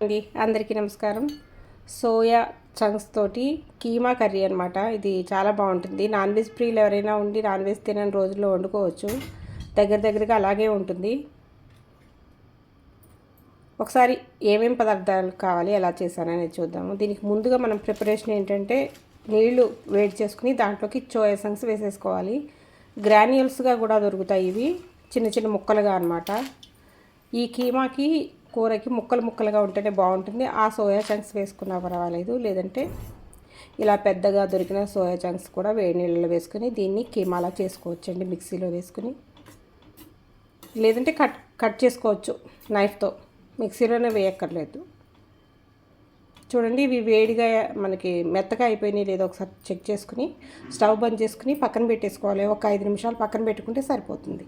అండి. అందరికీ నమస్కారం. సోయా చంక్స్ తోటి కీమా కర్రీ అనమాట ఇది చాలా బాగుంటుంది. నాన్ వెజ్ ప్రియులు ఎవరైనా ఉండి నాన్ వెజ్ తినని రోజుల్లో వండుకోవచ్చు. దగ్గర దగ్గరగా అలాగే ఉంటుంది. ఒకసారి ఏమేం పదార్థాలు కావాలి ఎలా చేశాననేది చూద్దాము. దీనికి ముందుగా మనం ప్రిపరేషన్ ఏంటంటే నీళ్ళు వేడి చేసుకుని దాంట్లోకి చోయా చంక్స్ వేసేసుకోవాలి. గ్రాన్యూల్స్గా కూడా దొరుకుతాయి ఇవి. చిన్న చిన్న ముక్కలుగా అనమాట ఈ కీమాకి కూరకి ముక్కలు ముక్కలుగా ఉంటేనే బాగుంటుంది. ఆ సోయా చంక్స్ వేసుకున్నా పర్వాలేదు. లేదంటే ఇలా పెద్దగా దొరికిన సోయా చంక్స్ కూడా వేడి నీళ్ళలో వేసుకొని దీన్ని కీమాలా చేసుకోవచ్చండి మిక్సీలో వేసుకుని. లేదంటే కట్ కట్ చేసుకోవచ్చు నైఫ్తో. మిక్సీలోనే వేయక్కర్లేదు. చూడండి ఇవి వేడిగా మనకి మెత్తగా అయిపోయినాయి లేదో ఒకసారి చెక్ చేసుకుని స్టవ్ బంద్ చేసుకుని పక్కన పెట్టేసుకోవాలి. ఒక ఐదు నిమిషాలు పక్కన పెట్టుకుంటే సరిపోతుంది.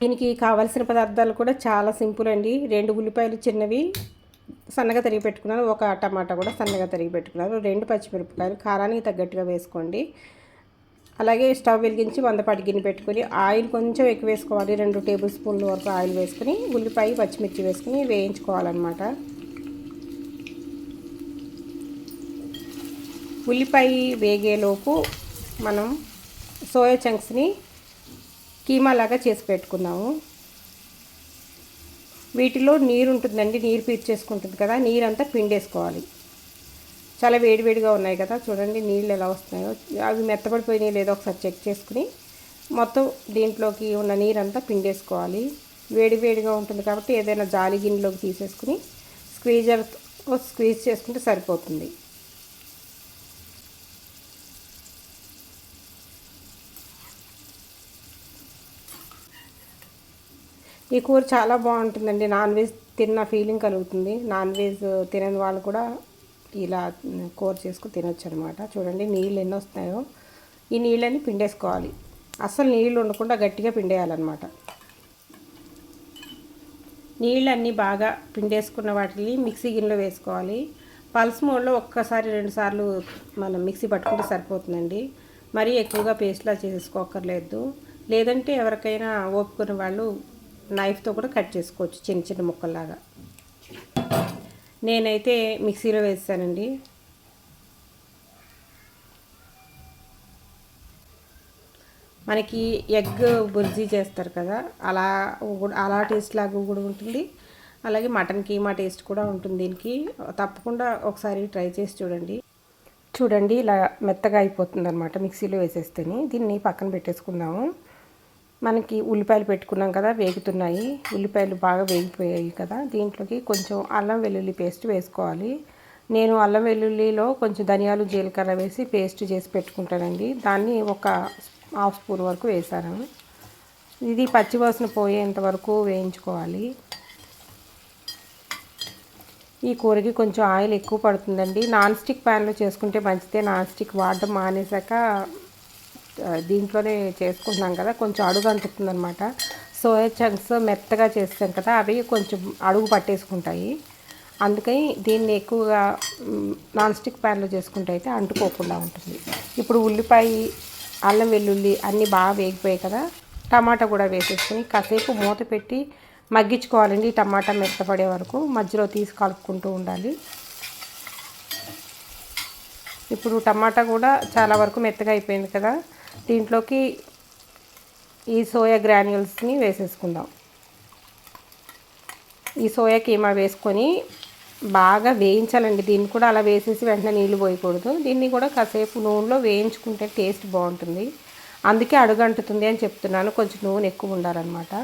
దీనికి కావాల్సిన పదార్థాలు కూడా చాలా సింపుల్ అండి. రెండు ఉల్లిపాయలు చిన్నవి సన్నగా తరిగి పెట్టుకున్నాను. ఒక టమాటా కూడా సన్నగా తరిగి పెట్టుకున్నాను. రెండు పచ్చిమిరపకాయలు కారానికి తగ్గట్టుగా వేసుకోండి. అలాగే స్టవ్ వెలిగించి వందపాటి గిన్నె పెట్టుకొని ఆయిల్ కొంచెం ఎక్కువ వేసుకోవాలి. రెండు టేబుల్ స్పూన్ల వరకు ఆయిల్ వేసుకుని ఉల్లిపాయ పచ్చిమిర్చి వేసుకుని వేయించుకోవాలన్నమాట. ఉల్లిపాయ వేగేలోపు మనం సోయా చంక్స్ని కీమా లాగా చేసి పెట్టుకున్నాము వీటిలో నీరు ఉంటుందండి నీరు పీర్చేసుకుంటుంది కదా నీరంతా పిండేసుకోవాలి. చాలా వేడివేడిగా ఉన్నాయి కదా చూడండి నీళ్ళు ఎలా వస్తున్నాయో. అవి మెత్తబడిపోయినాయి లేదో ఒకసారి చెక్ చేసుకుని మొత్తం దీంట్లోకి ఉన్న నీరంతా పిండేసుకోవాలి. వేడివేడిగా ఉంటుంది కాబట్టి ఏదైనా జాలి గిన్నెలోకి తీసేసుకుని స్క్వీజర్ స్క్వీజ్ చేసుకుంటే సరిపోతుంది. ఈ కూర చాలా బాగుంటుందండి. నాన్ వెజ్ తిన్న ఫీలింగ్ కలుగుతుంది. నాన్ వెజ్ తినని వాళ్ళు కూడా ఇలా కూర చేసుకుని తినొచ్చు అనమాట చూడండి నీళ్ళు ఎన్ని వస్తాయో ఈ నీళ్ళని పిండేసుకోవాలి. అస్సలు నీళ్ళు ఉండకుండా గట్టిగా పిండేయాలన్నమాట. నీళ్ళన్నీ బాగా పిండేసుకున్న వాటిని మిక్సీ గిన్నెలో వేసుకోవాలి. పల్స్ మోడ్లో ఒక్కసారి రెండుసార్లు మనం మిక్సీ పట్టుకుంటే సరిపోతుందండి. మరీ ఎక్కువగా పేస్ట్లా చేసుకోకర్లేదు లేదంటే ఎవరికైనా ఓపుకున్న వాళ్ళు నైఫ్తో కూడా కట్ చేసుకోవచ్చు చిన్న చిన్న ముక్కల్లాగా. నేనైతే మిక్సీలో వేసానండి మనకి ఎగ్ బుర్జీ చేస్తారు కదా అలా అలా టేస్ట్ లాగా కూడా ఉంటుంది. అలాగే మటన్ కీమా టేస్ట్ కూడా ఉంటుంది దీనికి. తప్పకుండా ఒకసారి ట్రై చేసి చూడండి. చూడండి ఇలా మెత్తగా అయిపోతుంది అనమాట మిక్సీలో వేసేస్తేనే. దీన్ని పక్కన పెట్టేసుకుందాము. మనకి ఉల్లిపాయలు పెట్టుకున్నాం కదా వేగుతున్నాయి. ఉల్లిపాయలు బాగా వేగిపోయాయి కదా. దీంట్లోకి కొంచెం అల్లం వెల్లుల్లి పేస్ట్ వేసుకోవాలి. నేను అల్లం వెల్లుల్లిలో కొంచెం ధనియాలు జీలకర్ర వేసి పేస్ట్ చేసి పెట్టుకుంటానండి. దాన్ని ఒక హాఫ్ స్పూన్ వరకు వేసాను. ఇది పచ్చివాసన పోయేంత వరకు వేయించుకోవాలి. ఈ కూరకి కొంచెం ఆయిల్ ఎక్కువ పడుతుందండి. నాన్ స్టిక్ ప్యాన్లో చేసుకుంటే మంచిదే. నాన్ స్టిక్ వాడడం మానేసాక దీంట్లోనే చేసుకుంటున్నాం కదా కొంచెం అడుగు అంటుతుంది అనమాట సోయా చంక్స్ మెత్తగా చేస్తాం కదా అవి కొంచెం అడుగు పట్టేసుకుంటాయి. అందుకని దీన్ని ఎక్కువగా నాన్ స్టిక్ ప్యాన్లో చేసుకుంటే అయితే అంటుకోకుండా ఉంటుంది. ఇప్పుడు ఉల్లిపాయ అల్లం వెల్లుల్లి అన్నీ బాగా వేగిపోయాయి కదా టమాటా కూడా వేసేసుకొని కాసేపు మూత పెట్టి మగ్గించుకోవాలండి టమాటా మెత్తపడే వరకు. మధ్యలో తీసి కలుపుకుంటూ ఉండాలి. ఇప్పుడు టమాటా కూడా చాలా వరకు మెత్తగా అయిపోయింది కదా దీంట్లోకి ఈ సోయా గ్రాన్యూల్స్ని వేసేసుకుందాం. ఈ సోయా కీమా వేసుకొని బాగా వేయించాలండి. దీన్ని కూడా అలా వేసేసి వెంటనే నీళ్ళు పోయకూడదు. దీన్ని కూడా కాసేపు నూనెలో వేయించుకుంటే టేస్ట్ బాగుంటుంది. అందుకే అడుగంటుతుంది అని చెప్తున్నాను. కొంచెం నూనె ఎక్కువ ఉండాలన్నమాట.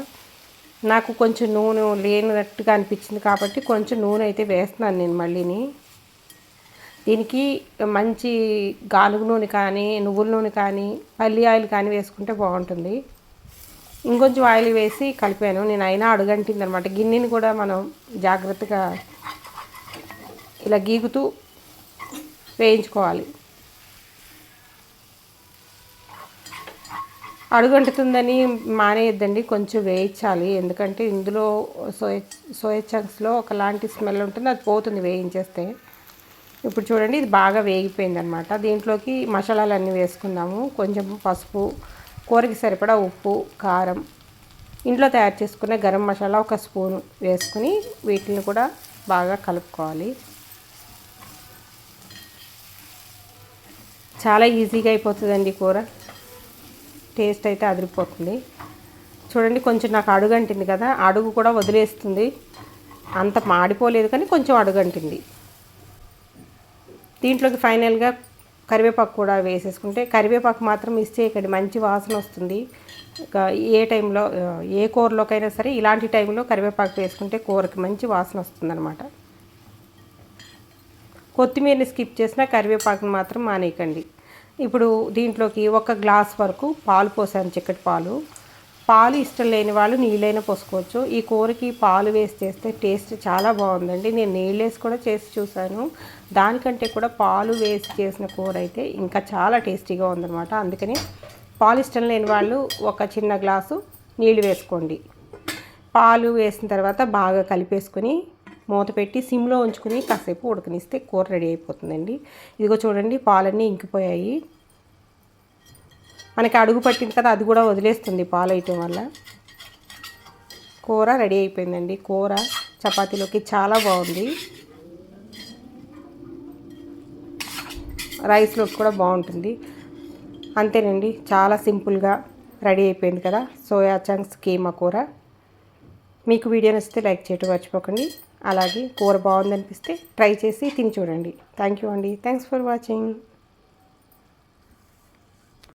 నాకు కొంచెం నూనె లేనట్టుగా అనిపించింది కాబట్టి కొంచెం నూనె అయితే వేస్తున్నాను నేను మళ్ళీని. దీనికి మంచి గానుగు నూనె కానీ నువ్వుల నూనె కానీ పల్లి ఆయిల్ కానీ వేసుకుంటే బాగుంటుంది. ఇంకొంచెం ఆయిల్ వేసి కలిపాను. నేను అయినా అడుగంటింది అనమాట గిన్నెని కూడా మనం జాగ్రత్తగా ఇలా గీగుతూ వేయించుకోవాలి. అడుగంటుతుందని మానేయద్దండి. కొంచెం వేయించాలి. ఎందుకంటే ఇందులో సోయ సోయా చంక్స్లో ఒకలాంటి స్మెల్ ఉంటుంది. అది పోతుంది వేయించేస్తే. ఇప్పుడు చూడండి ఇది బాగా వేగిపోయింది అనమాట దీంట్లోకి మసాలాలు అన్నీ వేసుకుందాము. కొంచెం పసుపు కూరకి సరిపడా ఉప్పు కారం. ఇంట్లో తయారు చేసుకున్న గరం మసాలా ఒక స్పూన్ వేసుకుని వీటిని కూడా బాగా కలుపుకోవాలి. చాలా ఈజీగా అయిపోతుందండి కూర. టేస్ట్ అయితే అదిరిపోతుంది. చూడండి కొంచెం నాకు అడుగంటింది కదా అడుగు కూడా వదిలేస్తుంది. అంత మాడిపోలేదు కానీ కొంచెం అడుగంటింది. దీంట్లోకి ఫైనల్గా కరివేపాకు కూడా వేసేసుకుంటే కరివేపాకు మాత్రం ఇస్తే ఇక్కడ మంచి వాసన వస్తుంది. ఏ టైంలో ఏ కూరలోకైనా సరే ఇలాంటి టైంలో కరివేపాకు వేసుకుంటే కూరకి మంచి వాసన వస్తుందన్నమాట. కొత్తిమీరని స్కిప్ చేసిన కరివేపాకుని మాత్రం మానేయకండి. ఇప్పుడు దీంట్లోకి ఒక గ్లాస్ వరకు పాలు పోసాను చిక్కటి పాలు. పాలు ఇష్టం లేని వాళ్ళు నీళ్ళైనా పోసుకోవచ్చు. ఈ కూరకి పాలు వేసి చేస్తే టేస్ట్ చాలా బాగుందండి. నేను నీళ్ళు వేసి కూడా చేసి చూశాను. దానికంటే కూడా పాలు వేసి చేసిన కూర అయితే ఇంకా చాలా టేస్టీగా ఉందన్నమాట. అందుకని పాలు ఇష్టం లేని వాళ్ళు ఒక చిన్న గ్లాసు నీళ్ళు వేసుకోండి. పాలు వేసిన తర్వాత బాగా కలిపేసుకొని మూత పెట్టి సిమ్లో ఉంచుకుని కాసేపు ఉడకనిస్తే కూర రెడీ అయిపోతుందండి. ఇదిగో చూడండి పాలన్నీ ఇంకిపోయాయి. మనకి అడుగు పట్టింది కదా అది కూడా వదిలేస్తుంది పాలు వేయటం వల్ల. కూర రెడీ అయిపోయిందండి. కూర చపాతీలోకి చాలా బాగుంది. రైస్లోకి కూడా బాగుంటుంది. అంతేనండి చాలా సింపుల్గా రెడీ అయిపోయింది కదా సోయా చంక్స్ కీమా కూర. మీకు వీడియో నచ్చితే లైక్ చేయటం మర్చిపోకండి. అలాగే కూర బాగుందనిపిస్తే ట్రై చేసి తిని చూడండి. థ్యాంక్ యూ అండి. Thanks for watching.